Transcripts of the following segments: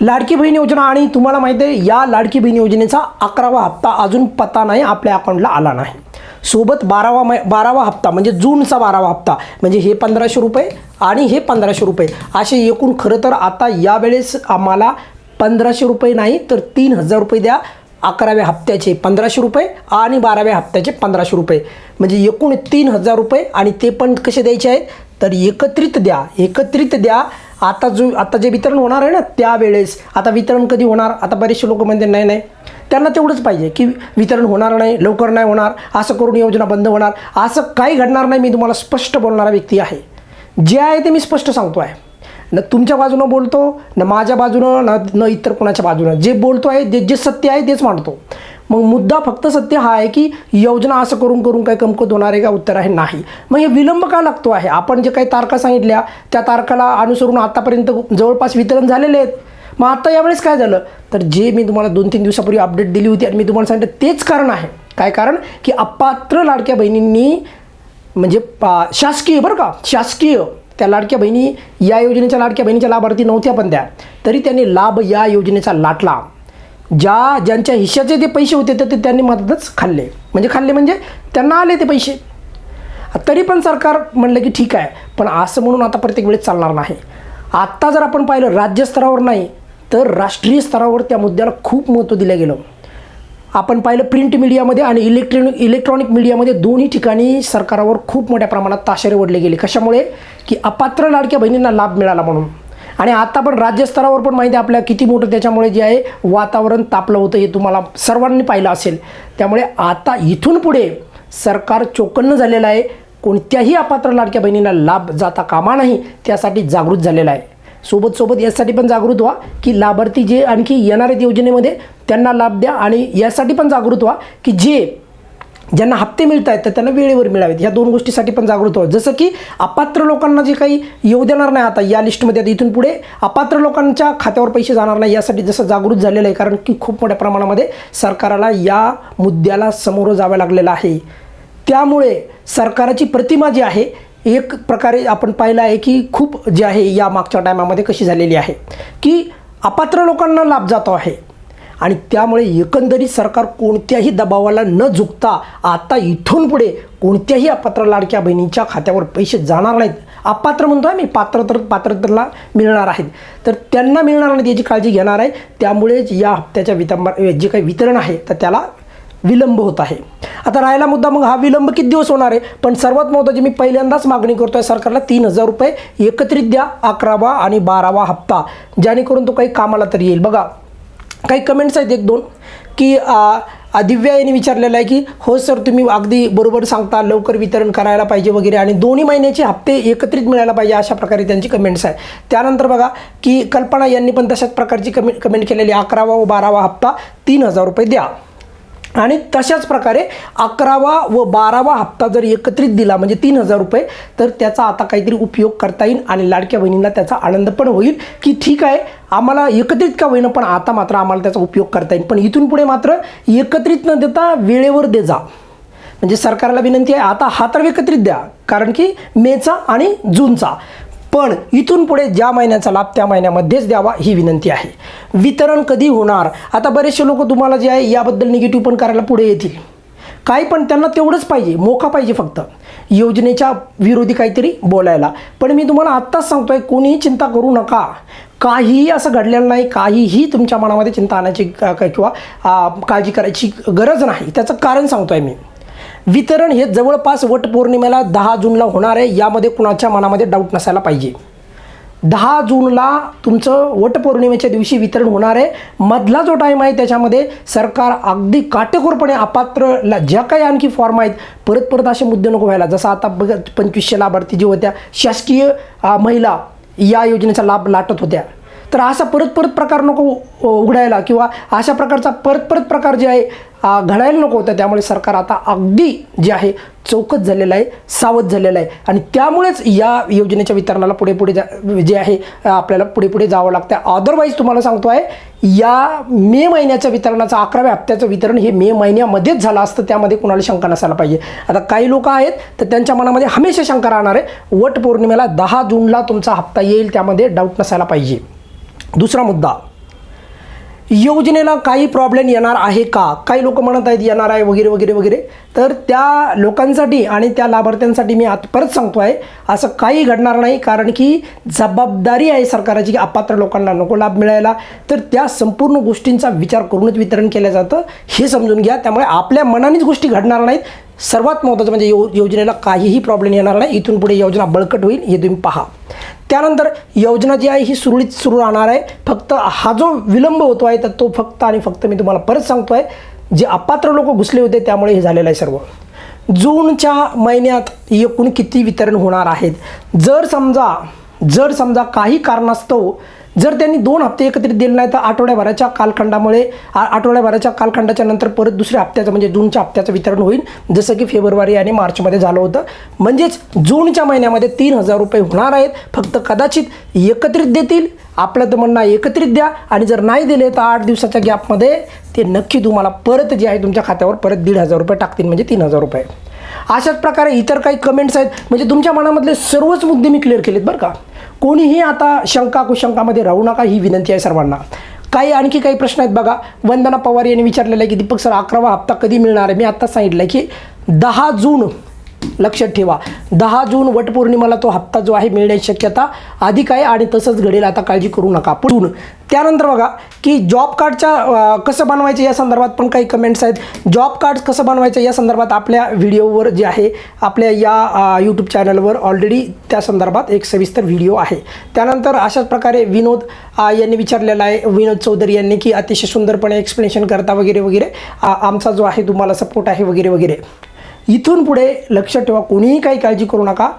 लाडकी बहीण योजना आणि तुम्हाला माहिती आहे या लाडकी बहीण योजनेचा अकरावा हप्ता अजून पत्ता नाही आपल्या अकाउंटला आला नाही. सोबत बारावा मै बारावा हप्ता म्हणजे जूनचा बारावा हप्ता म्हणजे हे पंधराशे रुपये आणि हे पंधराशे रुपये. असे एकूण खरं तर आता यावेळेस आम्हाला पंधराशे रुपये नाही तर तीन हजार रुपये द्या. अकराव्या हप्त्याचे पंधराशे रुपये आणि बाराव्या हप्त्याचे पंधराशे रुपये. म्हणजे एकूण तीन हजार रुपये आणि ते पण कसे द्यायचे आहेत? तर एकत्रित द्या एकत्रित द्या. आता जो आता जे वितरण होणार आहे ना त्यावेळेस आता वितरण कधी होणार? आता बरेचसे लोक म्हणते नाही नाही. त्यांना तेवढंच पाहिजे की वितरण होणार नाही लवकर नाही होणार असं करून योजना बंद होणार असं काही घडणार नाही मी तुम्हाला स्पष्ट बोलणारा व्यक्ती आहे. जे आहे ते मी स्पष्ट सांगतो आहे न तुमच्या बाजूनं बोलतो न माझ्या बाजूनं न न इतर कोणाच्या बाजूनं. जे बोलतो आहे जे जे सत्य आहे तेच मांडतो. मग मुद्दा फक्त सत्य हा आहे की योजना असं करून करून काही कमकत होणार आहे का उत्तर आहे? नाही. मग हे विलंब का लागतो आहे? आपण जे काही तारखा सांगितल्या त्या तारखाला अनुसरून आतापर्यंत जवळपास वितरण झालेले आहेत. मग आता यावेळेस काय झालं? तर जे मी तुम्हाला दोन तीन दिवसापूर्वी अपडेट दिली होती आणि मी तुम्हाला सांगितलं तेच कारण आहे. काय कारण? की अपात्र लाडक्या बहिणींनी म्हणजे पा शासकीय बरं का? शासकीय त्या लाडक्या बहिणी या योजनेच्या लाडक्या बहिणीच्या लाभार्थी नव्हत्या पण त्या. तरी त्यांनी लाभ या योजनेचा लाटला. ज्या ज्यांच्या हिश्श्याचे ते पैसे होते तर ते त्यांनी मदतच खाल्ले. म्हणजे खाल्ले म्हणजे त्यांना आले ते पैसे. तरी पण सरकार म्हणलं की ठीक आहे पण असं म्हणून आता प्रत्येक वेळेस चालणार नाही. आत्ता जर आपण पाहिलं राज्यस्तरावर नाही तर राष्ट्रीय स्तरावर त्या मुद्द्याला खूप महत्त्व दिलं गेलं. आपण पाहिलं प्रिंट मीडियामध्ये आणि इलेक्ट्रॉनिक इलेक्ट्रॉनिक मीडियामध्ये दोन्ही ठिकाणी सरकारावर खूप मोठ्या प्रमाणात ताशेरे ओढले गेले. कशामुळे? की अपात्र लाडक्या बहिणींना लाभ मिळाला म्हणून. आणि आता पण राज्यस्तरावर पण माहिती आहे आपल्या किती मोठं त्याच्यामुळे जे आहे वातावरण तापलं होतं हे तुम्हाला सर्वांनी पाहिलं असेल. त्यामुळे आता इथून पुढे सरकार चोकन्न झालेलं आहे. कोणत्याही अपात्र लाडक्या बहिणींना लाभ जाता कामा नाही त्यासाठी जागृत झालेला आहे. सोबत सोबत यासाठी पण जागृत व्हा की लाभार्थी जे आणखी येणार आहेत योजनेमध्ये त्यांना लाभ द्या आणि यासाठी पण जागृत व्हा की जे ज्यांना हप्ते मिळत आहेत तर त्यांना वेळेवर मिळावेत. ह्या दोन गोष्टीसाठी पण जागृत व्हावं जसं की अपात्र लोकांना जे काही येऊ देणार नाही आता या लिस्टमध्ये आता इथून पुढे अपात्र लोकांच्या खात्यावर पैसे जाणार नाही यासाठी जसं जागृत झालेलं आहे कारण की खूप मोठ्या प्रमाणामध्ये सरकारला या मुद्द्याला समोरं जावं लागलेलं आहे. त्यामुळे सरकारची प्रतिमा जी आहे एक प्रकारे आपण पाहिलं आहे की खूप जे आहे या मागच्या टायमामध्ये कशी झालेली आहे. की अपात्र लोकांना लाभ जातो आहे. आणि त्यामुळे एकंदरीत सरकार कोणत्याही दबावाला न झुकता आता इथून पुढे कोणत्याही अपात्र लाडक्या बहिणींच्या खात्यावर पैसे जाणार नाहीत. अपात्र म्हणतो आहे मी पात्र तर पात्रतेला मिळणार आहेत. तर त्यांना मिळणार नाहीत याची काळजी घेणार आहे. त्यामुळेच या हप्त्याच्या वितंबा जे काही वितरण आहे तर त्याला विलंब होत आहे. आता राहिला मुद्दा मग हा विलंब किती दिवस होणार आहे? पण सर्वात महत्त्वाची मी पहिल्यांदाच मागणी करतो आहे सरकारला तीन हजार रुपये एकत्रित द्या अकरावा आणि बारावा हप्ता. जेणेकरून तो काही कामाला तरी येईल. बघा काही कमेंट्स आहेत एक दोन की दिव्या यांनी विचारलेलं आहे की हो सर तुम्ही अगदी बरोबर सांगता लवकर वितरण करायला पाहिजे वगैरे आणि दोन्ही महिन्याचे हप्ते एकत्रित मिळायला पाहिजे अशा प्रकारे त्यांची कमेंट्स आहे त्यानंतर बघा की कल्पना यांनी पण तशाच प्रकारची कमेंट कमेंट केलेली आहे. अकरावा व बारावा हप्ता तीन हजार रुपये द्या आणि तशाच प्रकारे अकरावा व बारावा हप्ता जर एकत्रित दिला म्हणजे तीन हजार रुपये तर त्याचा आता काहीतरी उपयोग करता येईल आणि लाडक्या बहिणींना त्याचा आनंद पण होईल की ठीक आहे आम्हाला एकत्रित का होईना पण आता मात्र आम्हाला त्याचा उपयोग करता येईल. पण इथून पुढे मात्र एकत्रित न देता वेळेवर दे जा. म्हणजे सरकारला विनंती आहे आता हा तर एकत्रित द्या कारण की मेचा आणि जूनचा. पण इथून पुढे ज्या महिन्याचा लाभ त्या महिन्यामध्येच द्यावा ही विनंती आहे. वितरण कधी होणार? आता बरेचसे लोक तुम्हाला जे आहे याबद्दल निगेटिव्ह पण करायला पुढे येतील. काही पण त्यांना तेवढंच पाहिजे मोका पाहिजे फक्त. योजनेच्या विरोधी काहीतरी बोलायला. पण मी तुम्हाला आत्ताच सांगतो आहे कोणीही चिंता करू नका. काहीही असं घडलेलं नाही काहीही तुमच्या मनामध्ये चिंता आणायची किंवा काळजी करायची गरज नाही. त्याचं कारण सांगतो आहे मी. वितरण हे जवळपास वटपौर्णिमेला दहा जूनला होणार आहे यामध्ये कुणाच्या मनामध्ये डाऊट नसायला पाहिजे. दहा जूनला तुमचं वटपौर्णिमेच्या दिवशी वितरण होणार आहे. मधला जो टाईम आहे त्याच्यामध्ये सरकार अगदी काटेकोरपणे अपात्रला ज्या काही आणखी फॉर्म आहेत परत परत असे मुद्दे नको व्हायला. जसं आता बघ पंचवीसशे लाभार्थी जे होत्या शासकीय महिला या योजनेचा लाभ लाटत होत्या. तर असा परत परत प्रकार नको उघडायला किंवा अशा प्रकारचा परत परत प्रकार जे आहे घडायला नको होता. त्यामुळे सरकार आता अगदी जे आहे चौकत झालेलं आहे सावध झालेलं आहे. आणि त्यामुळेच या योजनेच्या वितरणाला पुढे पुढे जा जे आहे आपल्याला पुढे पुढे जावं लागतं अदरवाईज तुम्हाला सांगतो आहे या मे महिन्याच्या वितरणाचं अकराव्या हप्त्याचं वितरण हे मे महिन्यामध्येच झालं असतं. त्यामध्ये कुणाला शंका नसायला पाहिजे. आता काही लोक आहेत तर त्यांच्या मनामध्ये हमेशा शंका राहणार आहे. वट पौर्णिमेला दहा जूनला तुमचा हप्ता येईल त्यामध्ये डाऊट नसायला पाहिजे. दुसरा मुद्दा योजनेला काही प्रॉब्लेम येणार आहे का? काही लोक म्हणत आहेत येणार आहे वगैरे वगैरे वगैरे. तर त्या लोकांसाठी आणि त्या लाभार्थ्यांसाठी मी आत परत सांगतो आहे असं काही घडणार नाही कारण की जबाबदारी आहे सरकारची की अपात्र लोकांना नको लाभ मिळायला. तर त्या संपूर्ण गोष्टींचा विचार करूनच वितरण केलं जातं हे समजून घ्या. त्यामुळे आपल्या मनानेच गोष्टी घडणार नाहीत. सर्वात महत्त्वाचं म्हणजे यो योजनेला काहीही प्रॉब्लेम येणार नाही. इथून पुढे योजना बळकट होईल हे तुम्ही पहा. त्यानंतर योजना जी आहे ही सुरळीत सुरू राहणार आहे. फक्त हा जो विलंब होतो आहे तर तो फक्त आणि फक्त मी तुम्हाला परत सांगतो आहे जे अपात्र लोक घुसले होते त्यामुळे हे झालेलं आहे सर्व. जूनच्या महिन्यात एकूण किती वितरण होणार आहेत? जर समजा जर समजा काही कारणास्तव जर त्यांनी दोन हप्ते एकत्रित दिले नाही तर आठवड्याभराच्या कालखंडामुळे आ- आठवड्याभराच्या कालखंडाच्या नंतर परत दुसऱ्या हप्त्याचं म्हणजे जूनच्या हप्त्याचं वितरण होईल. जसं की फेब्रुवारी आणि मार्चमध्ये झालं होतं. म्हणजेच जूनच्या महिन्यामध्ये तीन हजार रुपये होणार आहेत. फक्त कदाचित एकत्रित देतील. आपलं तर म्हणणं एकत्रित द्या. आणि जर नाही दिले तर आठ दिवसाच्या गॅपमध्ये ते नक्की तुम्हाला परत जे आहे तुमच्या खात्यावर परत दीड हजार रुपये टाकतील म्हणजे तीन हजार रुपये. अशाच प्रकारे इतर काही कमेंट्स आहेत. म्हणजे तुमच्या मनामधले सर्वच मुद्दे मी क्लिअर केलेत बरं का. कोणीही आता शंका कुशंकामध्ये राहू नका ही विनंती आहे सर्वांना. काही आणखी काही प्रश्न आहेत बघा. वंदना पवार यांनी विचारलेलं आहे की दीपक सर अकरावा हप्ता कधी मिळणार आहे? मी आत्ताच सांगितलं आहे की दहा जून लक्षात ठेवा. दहा जून वटपौर्णिमाला तो हप्ता जो आहे मिळण्याची शक्यता अधिक आहे आणि तसंच घडेल. आता काळजी करू नका. पुढून त्यानंतर बघा की जॉब कार्डच्या कसं बनवायचं या संदर्भात पण काही कमेंट्स आहेत. जॉब कार्ड कसं बनवायचं या संदर्भात आपल्या व्हिडिओवर जे आहे आपल्या या यूट्यूब चॅनलवर ऑलरेडी त्या संदर्भात एक सविस्तर व्हिडिओ आहे. त्यानंतर अशाच प्रकारे विनोद यांनी विचारलेला आहे. विनोद चौधरी यांनी की अतिशय सुंदरपणे एक्सप्लेनेशन करता वगैरे वगैरे. आमचा जो आहे तुम्हाला सपोर्ट आहे वगैरे वगैरे. इथून पुढे लक्षात ठेवा कोणीही काही काळजी करू नका.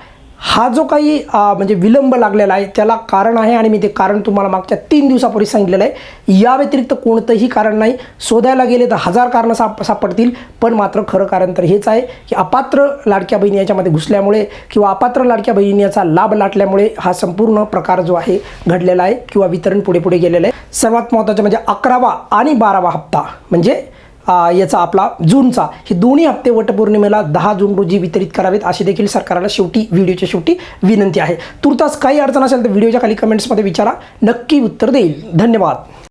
हा जो काही म्हणजे विलंब लागलेला आहे त्याला कारण आहे आणि मी ते कारण तुम्हाला मागच्या तीन दिवसापूर्वी सांगितलेलं आहे. या व्यतिरिक्त कोणतंही कारण नाही. शोधायला गेले तर हजार कारणं साप सापडतील पण मात्र खरं कारण तर हेच आहे की अपात्र लाडक्या बहिणी याच्यामध्ये घुसल्यामुळे किंवा अपात्र लाडक्या बहिणी याचा लाभ लाटल्यामुळे हा संपूर्ण प्रकार जो आहे घडलेला आहे किंवा वितरण पुढे पुढे गेलेलं आहे. सर्वात महत्त्वाचं म्हणजे अकरावा आणि बारावा हप्ता म्हणजे याचा आपला जूनचा. हे दोन्ही हप्ते वटपौर्णिमेला दहा जून रोजी वितरित करावेत अशी देखील सरकारला शेवटी व्हिडिओच्या शेवटी विनंती आहे. तुर्तास काही अडचण असेल तर व्हिडिओच्या खाली कमेंट्समध्ये विचारा. नक्की उत्तर देईल. धन्यवाद.